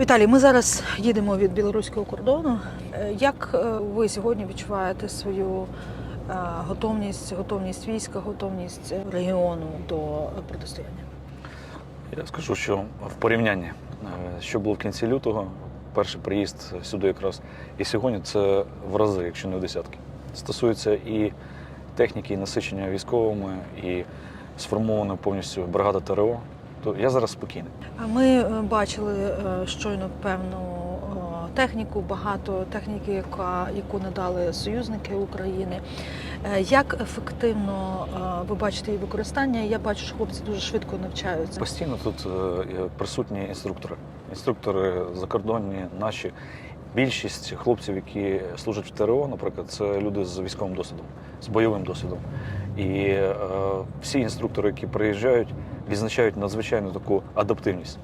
Віталій, ми зараз їдемо від білоруського кордону. Е, Як е, ви сьогодні відчуваєте свою е, готовність, готовність війська, готовність регіону до протистояння? Я скажу, що в порівнянні, що було в кінці лютого, перший приїзд сюди якраз і сьогодні це в рази, якщо не в десятки. Стосується і техніки, і насичення військовими, і сформована повністю бригада ТРО. То я зараз спокійний. А Ми е, бачили е, щойно певну техніку, багато техніки, яка, яку надали союзники України. Е, Як ефективно ви бачите її використання? Я бачу, що хлопці дуже швидко навчаються. Постійно тут присутні інструктори. Інструктори закордонні, наші. Більшість хлопців, які служать в ТРО, наприклад, це люди з військовим досвідом, з бойовим досвідом. І е, всі інструктори, які приїжджають, відзначають надзвичайну таку адаптивність.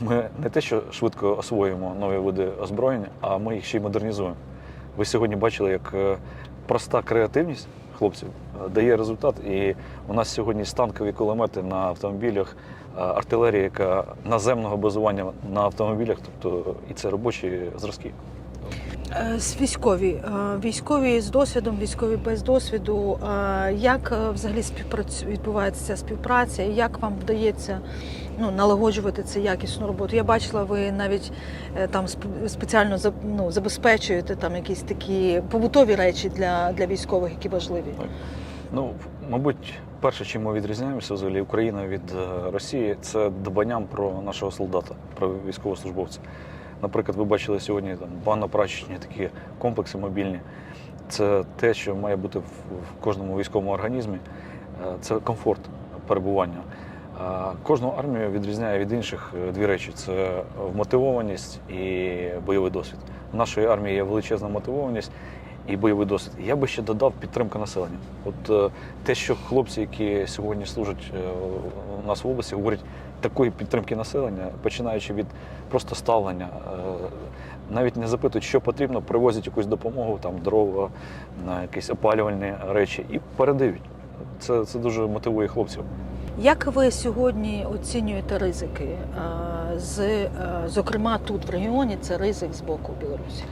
Ми не те, що швидко освоюємо нові види озброєння, а ми їх ще й модернізуємо. Ви сьогодні бачили, як е, проста креативність хлопців е, дає результат. І у нас сьогодні станкові кулемети на автомобілях, е, артилерія, яка наземного базування на автомобілях, тобто і це робочі зразки. Е, військові, Е, військові з досвідом, військові без досвіду. Е, Як взагалі співпрацю відбувається ця співпраця? І як вам вдається ну, налагоджувати це якісну роботу? Я бачила, ви навіть там сп- спеціально ну, забезпечуєте там якісь такі побутові речі для, для військових, які важливі. Ну, мабуть, перше, чим ми відрізняємося взагалі Україна від Росії, це дбанням про нашого солдата, про військовослужбовця. Наприклад, ви бачили сьогодні там банно-прачечні такі комплекси мобільні. Це те, що має бути в, кожному військовому організмі. Е, Це комфорт перебування. Кожну армію відрізняє від інших е, дві речі: це вмотивованість і бойовий досвід. У нашої армії є величезна мотивованість і бойовий досвід. Я би ще додав підтримка населення. От е, те, що хлопці, які сьогодні служать е, у нас в області, говорять такої підтримки населення, починаючи від просто ставлення, е, навіть не запитують, що потрібно, привозять якусь допомогу, там дрова, на якісь опалювальні речі і передають. Це, це дуже мотивує хлопців. Як ви сьогодні оцінюєте ризики? Е, З, е, зокрема, тут в регіоні це ризик з боку Білорусі.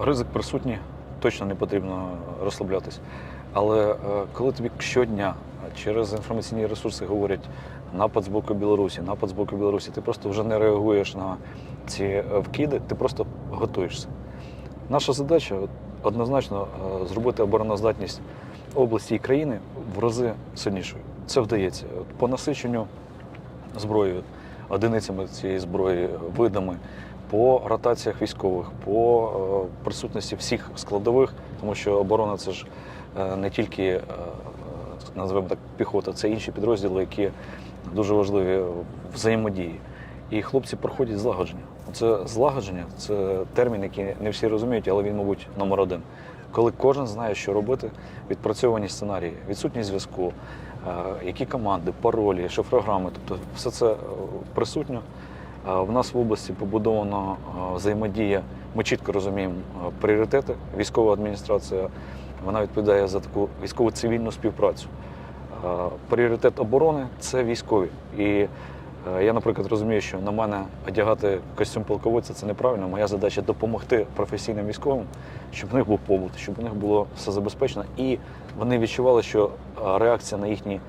Ризик присутній, точно не потрібно розслаблятись. Але коли тобі щодня через інформаційні ресурси говорять напад з боку Білорусі, напад з боку Білорусі, ти просто вже не реагуєш на ці е, вкиди, ти просто готуєшся. Наша задача однозначно е, зробити обороноздатність області і країни в рази сильнішою. Це вдається. По насиченню зброєю, одиницями цієї зброї, видами, по ротаціях військових, по е, присутності всіх складових, тому що оборона це ж не тільки називаємо так піхота, це інші підрозділи, які дуже важливі взаємодії. І хлопці проходять злагодження. Це злагодження це термін, який не всі розуміють, але він, мабуть, номер один. Коли кожен знає, що робити, відпрацьовані сценарії, відсутність зв'язку, е, які команди, паролі, шифрограми, тобто все це е, присутньо. Е, В нас в області побудовано е, взаємодія. Ми чітко розуміємо пріоритети. Військова адміністрація вона відповідає за таку військово-цивільну співпрацю. Е, Пріоритет оборони це військові. І е, я, наприклад, розумію, що на мене одягати костюм полководця це неправильно. Моя задача допомогти професійним військовим, щоб в них був побут, щоб у них було все забезпечено, і вони відчували, що е, реакція на їхні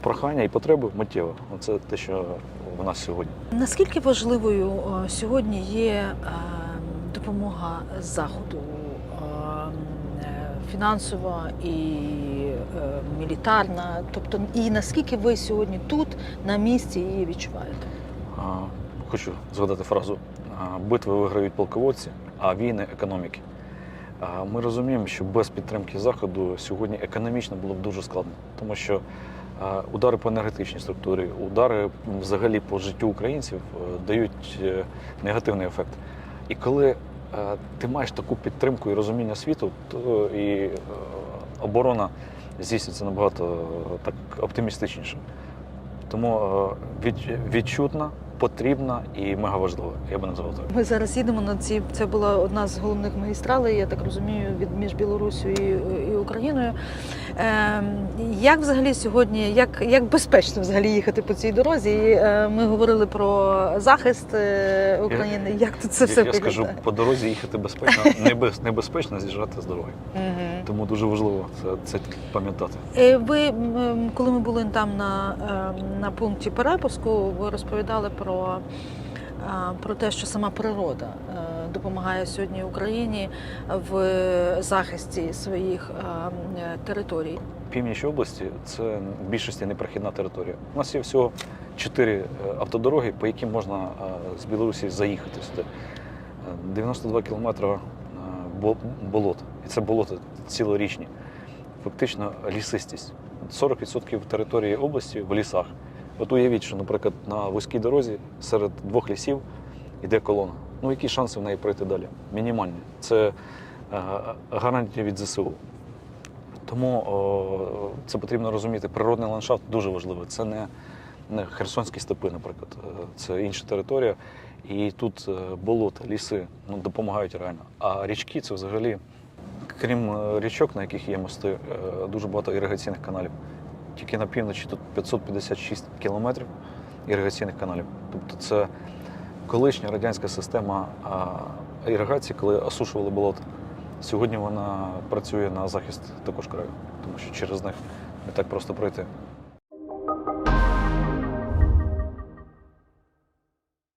прохання і потреби миттєва. Це те, що в нас сьогодні. Наскільки важливою сьогодні є допомога заходу фінансова і е, мілітарна? Тобто, і наскільки ви сьогодні тут на місці її відчуваєте? А, Хочу згадати фразу: битви виграють полководці, а війни економіки. А, Ми розуміємо, що без підтримки Заходу сьогодні економічно було б дуже складно, тому що удари по енергетичній структурі, удари взагалі по життю українців е, дають е, негативний ефект. І коли ти маєш таку підтримку і розуміння світу, то і е, оборона здійснюється набагато е, так оптимістичніше. Тому е, відчутна, потрібна і мега важлива. Я би назвав так. Ми зараз їдемо на ці. Це була одна з головних магістралей, я так розумію, від між Білоруссю і, і Україною. Е, як взагалі сьогодні, як, як безпечно взагалі їхати по цій дорозі? І, е, ми говорили про захист е, України. Як тут це я, все я скажу, по дорозі їхати безпечно, небез, небезпечно з'їжджати з дороги. Мгм. Тому дуже важливо це, це пам'ятати. Е, Ви, коли ми були там на, е, на пункті перепуску, ви розповідали про, про те, що сама природа допомагає сьогодні Україні в захисті своїх е, е, територій. Північ області це в більшості непрохідна територія. У нас є всього чотири е, автодороги, по яким можна е, з Білорусі заїхати сюди. Е, 92 кілометри болот. І це болота цілорічні. Фактично лісистість. 40% території області в лісах. От уявіть, що, наприклад, на вузькій дорозі серед двох лісів йде колона. Ну, які шанси в неї пройти далі? Мінімальні. Це е, гарантія від ЗСУ. Тому о, це потрібно розуміти. Природний ландшафт дуже важливий. Це не, не Херсонські степи, наприклад, Е, це інша територія. І тут е, болота, ліси ну, допомагають реально. А річки це взагалі, крім річок, на яких є мости, дуже багато іригаційних каналів. Тільки на півночі тут 556 кілометрів іригаційних каналів. Тобто це колишня радянська система іригації, коли осушували болот Сьогодні вона працює на захист також краю, тому що через них не так просто пройти.